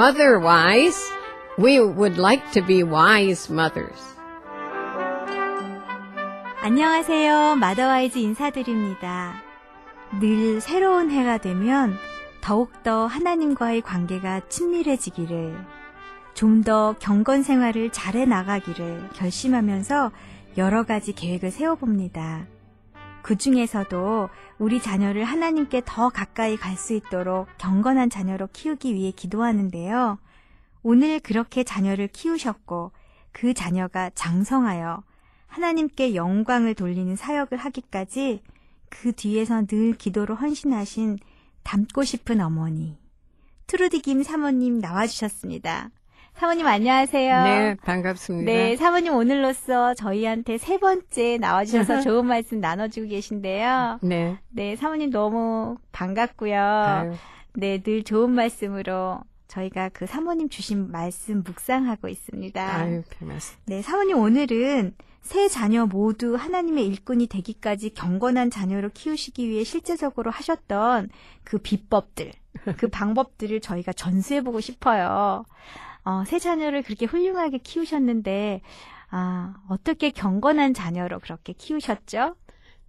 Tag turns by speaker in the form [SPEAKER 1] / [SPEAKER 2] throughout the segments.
[SPEAKER 1] mother wise. We would like to be wise mothers.
[SPEAKER 2] 안녕하세요. 마더와이즈 인사드립니다. 늘 새로운 해가 되면 더욱더 하나님과의 관계가 친밀해지기를, 좀 더 경건 생활을 잘해 나가기를 결심하면서 여러 가지 계획을 세워봅니다. 그 중에서도 우리 자녀를 하나님께 더 가까이 갈 수 있도록 경건한 자녀로 키우기 위해 기도하는데요. 오늘 그렇게 자녀를 키우셨고 그 자녀가 장성하여 하나님께 영광을 돌리는 사역을 하기까지 그 뒤에서 늘 기도로 헌신하신 닮고 싶은 어머니 트루디 김 사모님 나와주셨습니다. 사모님 안녕하세요.
[SPEAKER 1] 네, 반갑습니다.
[SPEAKER 2] 네, 사모님 오늘로써 저희한테 세 번째 나와주셔서 좋은 말씀 나눠주고 계신데요.
[SPEAKER 1] 네.
[SPEAKER 2] 네, 사모님 너무 반갑고요.
[SPEAKER 1] 아유,
[SPEAKER 2] 네, 늘 좋은 말씀으로 저희가 그 사모님 주신 말씀 묵상하고 있습니다.
[SPEAKER 1] 아유, 별말씀.
[SPEAKER 2] 네, 사모님 오늘은 세 자녀 모두 하나님의 일꾼이 되기까지 경건한 자녀로 키우시기 위해 실제적으로 하셨던 그 비법들, 그 방법들을 저희가 전수해보고 싶어요. 어, 세 자녀를 그렇게 훌륭하게 키우셨는데, 아, 어떻게 경건한 자녀로 그렇게 키우셨죠?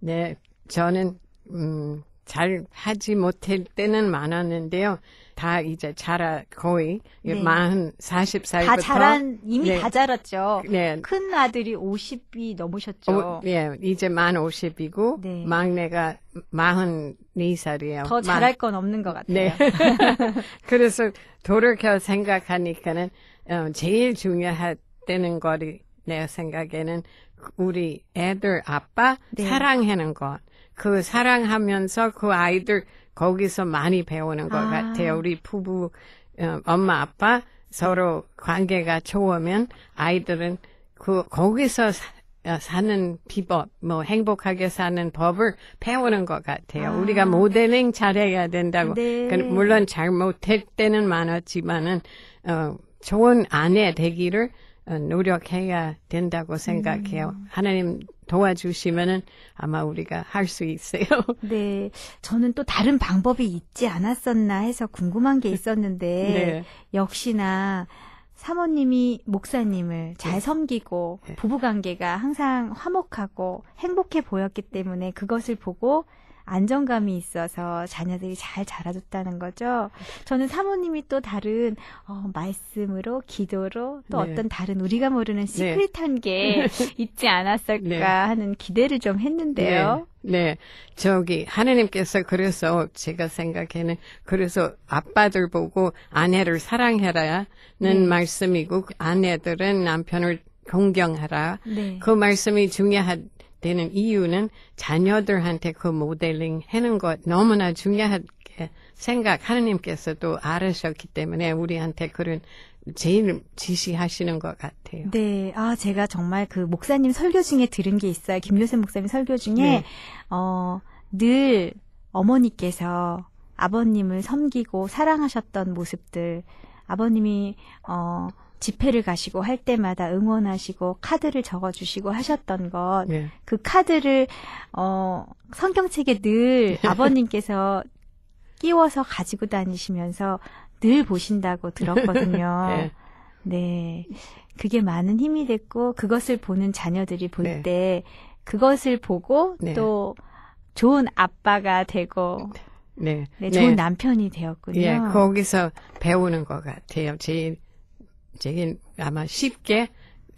[SPEAKER 1] 네, 저는 음, 잘 하지 못할 때는 많았는데요. 다 이제 자라 거의
[SPEAKER 2] 네.
[SPEAKER 1] 만 40살부터
[SPEAKER 2] 다 자란, 이미
[SPEAKER 1] 네.
[SPEAKER 2] 다 자랐죠.
[SPEAKER 1] 네.
[SPEAKER 2] 큰 아들이 50이 넘으셨죠.
[SPEAKER 1] 오, 예, 이제 만 50이고
[SPEAKER 2] 네.
[SPEAKER 1] 막내가 42살이에요.
[SPEAKER 2] 더 잘할 건 없는 것 같아요.
[SPEAKER 1] 네. 그래서 돌이켜 생각하니까는 어, 제일 중요하다는 거리 내 생각에는 우리 애들 아빠
[SPEAKER 2] 네.
[SPEAKER 1] 사랑하는 것. 그 사랑하면서 그 아이들 거기서 많이 배우는 것
[SPEAKER 2] 아.
[SPEAKER 1] 같아요. 우리 부부 어, 엄마 아빠 서로 관계가 좋으면 아이들은 그 거기서 사, 어, 사는 비법, 뭐 행복하게 사는 법을 배우는 것 같아요.
[SPEAKER 2] 아.
[SPEAKER 1] 우리가 모델링 잘해야 된다고.
[SPEAKER 2] 네.
[SPEAKER 1] 그 물론 잘못할 때는 많았지만은 어, 좋은 아내 되기를 어, 노력해야 된다고 생각해요.
[SPEAKER 2] 음.
[SPEAKER 1] 하나님 도와주시면은 아마 우리가 할 수 있어요.
[SPEAKER 2] 네, 저는 또 다른 방법이 있지 않았었나 해서 궁금한 게 있었는데
[SPEAKER 1] 네.
[SPEAKER 2] 역시나 사모님이 목사님을 잘 섬기고
[SPEAKER 1] 네.
[SPEAKER 2] 부부 관계가 항상 화목하고 행복해 보였기 때문에 그것을 보고 안정감이 있어서 자녀들이 잘 자라줬다는 거죠. 저는 사모님이 또 다른 어, 말씀으로 기도로 또
[SPEAKER 1] 네.
[SPEAKER 2] 어떤 다른 우리가 모르는 시크릿한 게 있지 않았을까
[SPEAKER 1] 네.
[SPEAKER 2] 하는 기대를 좀 했는데요.
[SPEAKER 1] 네, 네. 저기 하나님께서 그래서 제가 생각에는 그래서 아빠들 보고 아내를 사랑해라는
[SPEAKER 2] 네.
[SPEAKER 1] 말씀이고 그 아내들은 남편을 존경하라.
[SPEAKER 2] 네.
[SPEAKER 1] 그 말씀이 중요하 다는 이유는 자녀들한테 그 모델링 하는 것 너무나 중요하게 생각 하나님께서도 알으셨기 때문에 우리한테 그런 제일 지시하시는 것 같아요.
[SPEAKER 2] 네, 아, 제가 정말 그 목사님 설교 중에 들은 게 있어요. 김요셉 목사님 설교 중에,
[SPEAKER 1] 네.
[SPEAKER 2] 어, 늘 어머니께서 아버님을 섬기고 사랑하셨던 모습들, 아버님이, 어, 집회를 가시고 할 때마다 응원하시고 카드를 적어주시고 하셨던 것,
[SPEAKER 1] 네.
[SPEAKER 2] 그 카드를, 어, 성경책에 늘 아버님께서 끼워서 가지고 다니시면서 늘 보신다고 들었거든요.
[SPEAKER 1] 네.
[SPEAKER 2] 네. 그게 많은 힘이 됐고, 그것을 보는 자녀들이 볼
[SPEAKER 1] 네.
[SPEAKER 2] 때, 그것을 보고
[SPEAKER 1] 네.
[SPEAKER 2] 또 좋은 아빠가 되고,
[SPEAKER 1] 네.
[SPEAKER 2] 네, 좋은 남편이 되었군요.
[SPEAKER 1] 예, 거기서 배우는 것 같아요. 제 일, 제일 아마 쉽게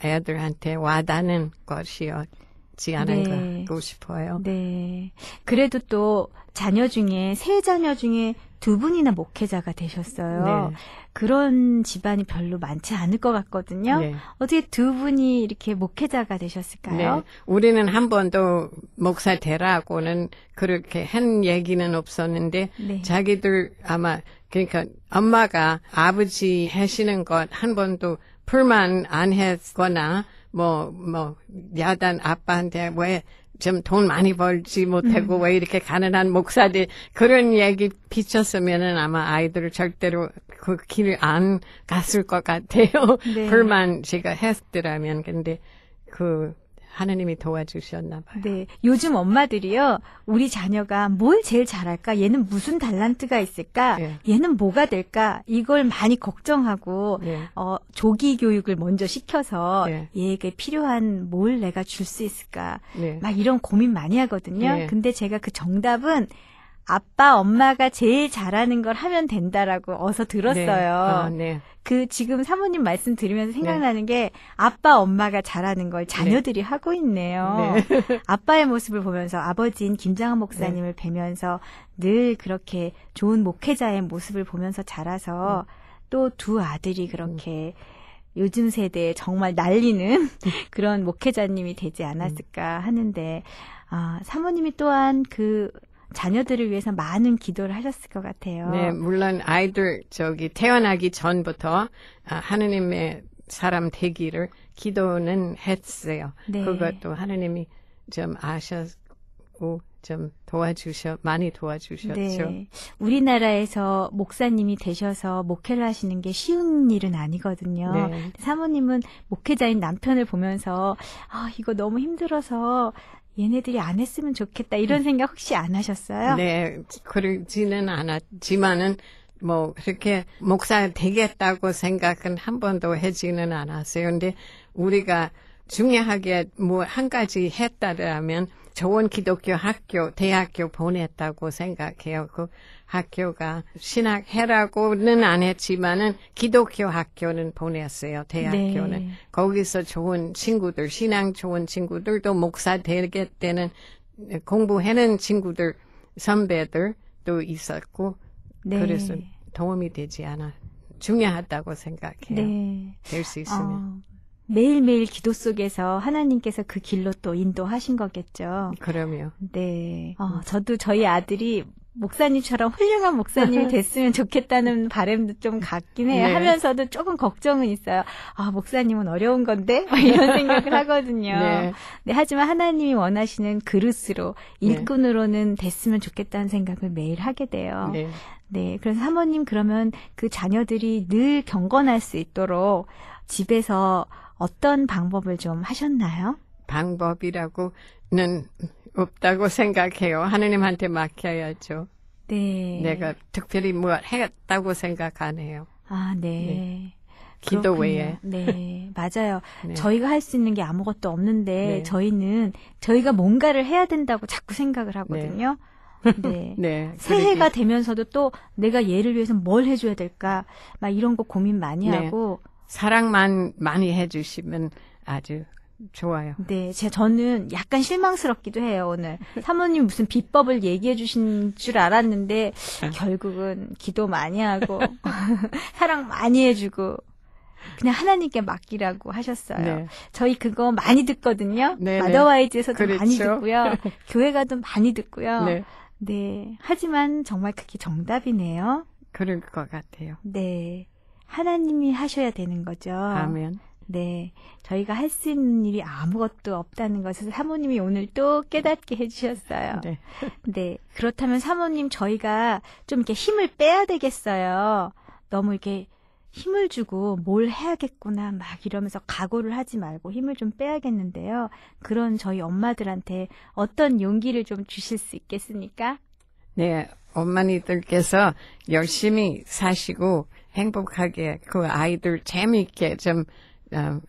[SPEAKER 1] 애들한테 와닿는 것이었지 않은가
[SPEAKER 2] 네.
[SPEAKER 1] 고 싶어요.
[SPEAKER 2] 네. 그래도 또 자녀 중에, 세 자녀 중에 두 분이나 목회자가 되셨어요.
[SPEAKER 1] 네.
[SPEAKER 2] 그런 집안이 별로 많지 않을 것 같거든요.
[SPEAKER 1] 네.
[SPEAKER 2] 어떻게 두 분이 이렇게 목회자가 되셨을까요?
[SPEAKER 1] 네. 우리는 한 번도 목사 되라고는 그렇게 한 얘기는 없었는데
[SPEAKER 2] 네.
[SPEAKER 1] 자기들 아마 그러니까 엄마가 아버지 하시는 것 한 번도 불만 안 했거나 뭐뭐 야단 아빠한테 왜 좀 돈 많이 벌지 못하고 왜 이렇게 가난한 목사들 그런 얘기 비쳤으면은 아마 아이들 절대로 그 길을 안 갔을 것 같아요.
[SPEAKER 2] 네.
[SPEAKER 1] 불만 제가 했더라면 근데 그 하느님이 도와주셨나 봐요.
[SPEAKER 2] 네. 요즘 엄마들이요, 우리 자녀가 뭘 제일 잘할까? 얘는 무슨 달란트가 있을까?
[SPEAKER 1] 예.
[SPEAKER 2] 얘는 뭐가 될까? 이걸 많이 걱정하고,
[SPEAKER 1] 예.
[SPEAKER 2] 어, 조기 교육을 먼저 시켜서
[SPEAKER 1] 예.
[SPEAKER 2] 얘에게 필요한 뭘 내가 줄 수 있을까?
[SPEAKER 1] 네.
[SPEAKER 2] 막 이런 고민 많이 하거든요.
[SPEAKER 1] 예.
[SPEAKER 2] 근데 제가 그 정답은 아빠, 엄마가 제일 잘하는 걸 하면 된다라고 어서 들었어요.
[SPEAKER 1] 네. 아, 네.
[SPEAKER 2] 그 지금 사모님 말씀 들으면서 생각나는 게 아빠, 엄마가 잘하는 걸 자녀들이 하고 있네요.
[SPEAKER 1] 네.
[SPEAKER 2] 아빠의 모습을 보면서 아버지인 김장한 목사님을 뵈면서 늘 그렇게 좋은 목회자의 모습을 보면서 자라서 또 두 아들이 그렇게 요즘 세대에 정말 날리는 그런 목회자님이 되지 않았을까 하는데 아, 사모님이 또한 그 자녀들을 위해서 많은 기도를 하셨을 것 같아요.
[SPEAKER 1] 네, 물론 아이들 저기 태어나기 전부터 아, 하느님의 사람 되기를 기도는 했어요.
[SPEAKER 2] 네.
[SPEAKER 1] 그것도 하느님이 좀 아셨고 좀 도와주셔 많이 도와주셨죠.
[SPEAKER 2] 네. 우리나라에서 목사님이 되셔서 목회를 하시는 게 쉬운 일은 아니거든요.
[SPEAKER 1] 네.
[SPEAKER 2] 사모님은 목회자인 남편을 보면서 아, 이거 너무 힘들어서 얘네들이 안 했으면 좋겠다 이런 생각 혹시 안 하셨어요?
[SPEAKER 1] 네, 그러지는 않았지만은 뭐 그렇게 목사 되겠다고 생각은 한 번도 하지는 않았어요. 근데 우리가 중요하게 뭐 한 가지 했다라면 좋은 기독교 학교, 대학교 보냈다고 생각해요. 그 학교가 신학해라고는 안 했지만은 기독교 학교는 보냈어요. 대학교는.
[SPEAKER 2] 네.
[SPEAKER 1] 거기서 좋은 친구들, 신앙 좋은 친구들도 목사 되겠다는 공부하는 친구들, 선배들도 있었고,
[SPEAKER 2] 네.
[SPEAKER 1] 그래서 도움이 되지 않아. 중요하다고 생각해요.
[SPEAKER 2] 네.
[SPEAKER 1] 될수 있으면.
[SPEAKER 2] 어, 매일매일 기도 속에서 하나님께서 그 길로 또 인도하신 거겠죠.
[SPEAKER 1] 그럼요.
[SPEAKER 2] 네. 어, 저도 저희 아들이 목사님처럼 훌륭한 목사님이 됐으면 좋겠다는 바람도 좀 갖긴 해요.
[SPEAKER 1] 네.
[SPEAKER 2] 하면서도 조금 걱정은 있어요. 아, 목사님은 어려운 건데? 막 이런 생각을 하거든요.
[SPEAKER 1] 네.
[SPEAKER 2] 네, 하지만 하나님이 원하시는 그릇으로,
[SPEAKER 1] 네.
[SPEAKER 2] 일꾼으로는 됐으면 좋겠다는 생각을 매일 하게 돼요.
[SPEAKER 1] 네.
[SPEAKER 2] 네, 그래서 사모님 그러면 그 자녀들이 늘 경건할 수 있도록 집에서 어떤 방법을 좀 하셨나요?
[SPEAKER 1] 방법이라고는 없다고 생각해요. 하느님한테 맡겨야죠.
[SPEAKER 2] 네.
[SPEAKER 1] 내가 특별히 뭘 했다고 생각 안 해요.
[SPEAKER 2] 아, 네.
[SPEAKER 1] 기도
[SPEAKER 2] 그렇군요.
[SPEAKER 1] 외에.
[SPEAKER 2] 네, 맞아요.
[SPEAKER 1] 네.
[SPEAKER 2] 저희가 할 수 있는 게 아무것도 없는데
[SPEAKER 1] 네.
[SPEAKER 2] 저희는 저희가 뭔가를 해야 된다고 자꾸 생각을 하거든요. 네.
[SPEAKER 1] 네.
[SPEAKER 2] 새해가
[SPEAKER 1] 그러기-
[SPEAKER 2] 되면서도 또 내가 얘를 위해서 뭘 해줘야 될까 막 이런 거 고민 많이
[SPEAKER 1] 네.
[SPEAKER 2] 하고
[SPEAKER 1] 사랑만 많이 해주시면 아주 좋아요.
[SPEAKER 2] 네, 제 저는 약간 실망스럽기도 해요, 오늘. 사모님 무슨 비법을 얘기해 주신 줄 알았는데,
[SPEAKER 1] 네.
[SPEAKER 2] 결국은 기도 많이 하고, 사랑 많이 해주고, 그냥 하나님께 맡기라고 하셨어요.
[SPEAKER 1] 네.
[SPEAKER 2] 저희 그거 많이 듣거든요.
[SPEAKER 1] 네, 네.
[SPEAKER 2] 마더와이즈에서도
[SPEAKER 1] 그렇죠.
[SPEAKER 2] 많이 듣고요. 교회 가도 많이 듣고요.
[SPEAKER 1] 네.
[SPEAKER 2] 네. 하지만 정말 그게 정답이네요.
[SPEAKER 1] 그럴 것 같아요.
[SPEAKER 2] 네. 하나님이 하셔야 되는 거죠.
[SPEAKER 1] 아멘.
[SPEAKER 2] 네. 저희가 할 수 있는 일이 아무것도 없다는 것을 사모님이 오늘 또 깨닫게 해주셨어요.
[SPEAKER 1] 네.
[SPEAKER 2] 네. 그렇다면 사모님 저희가 좀 이렇게 힘을 빼야 되겠어요. 너무 이렇게 힘을 주고 뭘 해야겠구나 막 이러면서 각오를 하지 말고 힘을 좀 빼야겠는데요. 그런 저희 엄마들한테 어떤 용기를 좀 주실 수 있겠습니까?
[SPEAKER 1] 네, 어머니들께서 열심히 사시고 행복하게 그 아이들 재미있게 좀 어,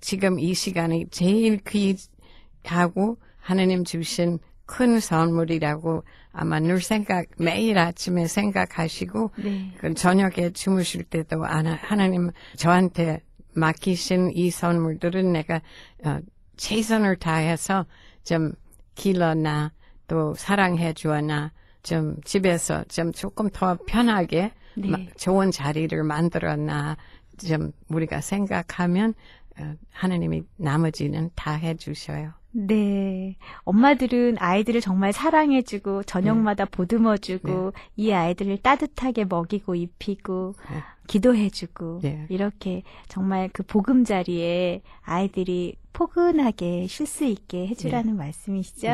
[SPEAKER 1] 지금 이 시간이 제일 귀하고 하나님 주신 큰 선물이라고 아마 늘 생각 매일 아침에 생각하시고
[SPEAKER 2] 네.
[SPEAKER 1] 그 저녁에 주무실 때도 하나, 하나님 저한테 맡기신 이 선물들은 내가 어, 최선을 다해서 좀 길러나 또 사랑해 주어나 좀 집에서 좀 조금 더 편하게
[SPEAKER 2] 네.
[SPEAKER 1] 마- 좋은 자리를 만들었나 좀 우리가 생각하면 어, 하나님이 나머지는 다 해주셔요.
[SPEAKER 2] 네. 엄마들은 아이들을 정말 사랑해주고, 저녁마다 보듬어주고, 이 아이들을 따뜻하게 먹이고, 입히고,
[SPEAKER 1] 네.
[SPEAKER 2] 기도해주고,
[SPEAKER 1] 네.
[SPEAKER 2] 이렇게 정말 그 보금자리에 아이들이 포근하게 쉴 수 있게 해주라는 말씀이시죠?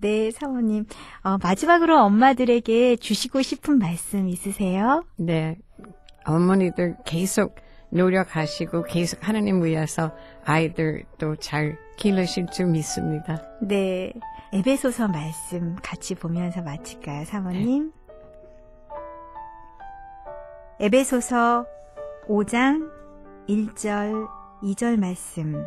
[SPEAKER 1] 네.
[SPEAKER 2] 네, 사모님. 어, 마지막으로 엄마들에게 주시고 싶은 말씀 있으세요?
[SPEAKER 1] 네, 어머니들 계속 노력하시고 계속 하나님 위해서 아이들도 잘 기르실 줄 믿습니다.
[SPEAKER 2] 네. 에베소서 말씀 같이 보면서 마칠까요, 사모님? 에베소서 5장 1절, 2절 말씀.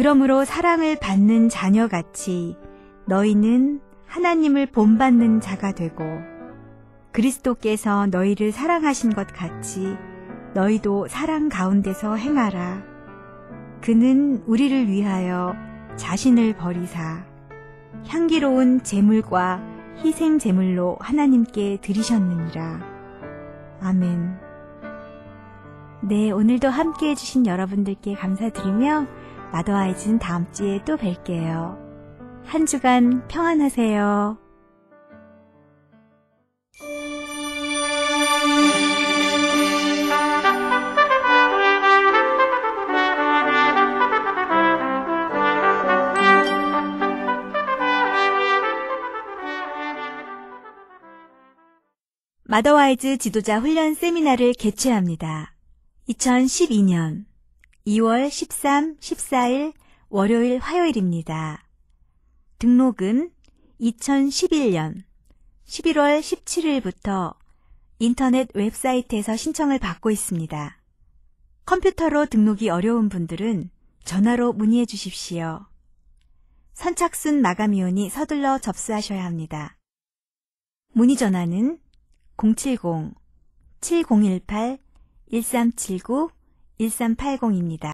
[SPEAKER 2] 그러므로 사랑을 받는 자녀같이 너희는 하나님을 본받는 자가 되고 그리스도께서 너희를 사랑하신 것 같이 너희도 사랑 가운데서 행하라. 그는 우리를 위하여 자신을 버리사 향기로운 제물과 희생 제물로 하나님께 드리셨느니라. 아멘. 네, 오늘도 함께 해주신 여러분들께 감사드리며 마더아이즈는 다음 주에 또 뵐게요. 한 주간 평안하세요. 마더와이즈 지도자 훈련 세미나를 개최합니다. 2012년 2월 13, 14일 월요일 화요일입니다. 등록은 2011년 11월 17일부터 인터넷 웹사이트에서 신청을 받고 있습니다. 컴퓨터로 등록이 어려운 분들은 전화로 문의해 주십시오. 선착순 마감위원이 서둘러 접수하셔야 합니다. 문의 전화는 070-7018-1379-1380입니다.